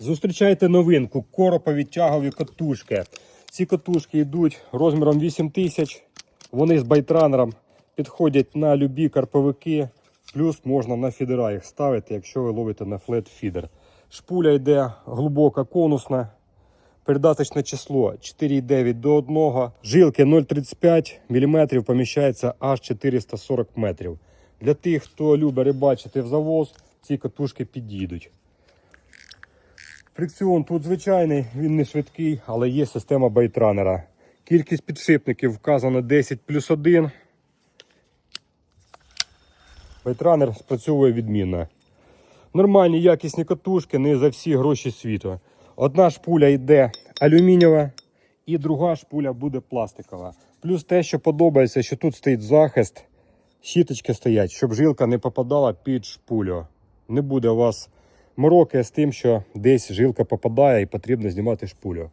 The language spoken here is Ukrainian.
Зустрічайте новинку короповідтягові катушки. Ці катушки йдуть розміром 8000. Вони з байтранером підходять на любі карповики. Плюс можна на фідера їх ставити, якщо ви ловите на флет-фідер. Шпуля йде глибока конусна. Передаточне число 4,9 до 1. Жилки 0,35 мм поміщається аж 440 метрів. Для тих, хто любить рибачити в завоз, ці катушки підійдуть. Фрикціон тут звичайний, він не швидкий, але є система байтранера. Кількість підшипників вказана 10 плюс 1. Байтранер спрацьовує відмінно. Нормальні якісні катушки, не за всі гроші світу. Одна шпуля йде алюмінієва, і друга шпуля буде пластикова. Плюс те, що подобається, що тут стоїть захист, щіточки стоять, щоб жилка не попадала під шпулю. Не буде у вас мороки з тим, що десь жилка попадає і потрібно знімати шпулю.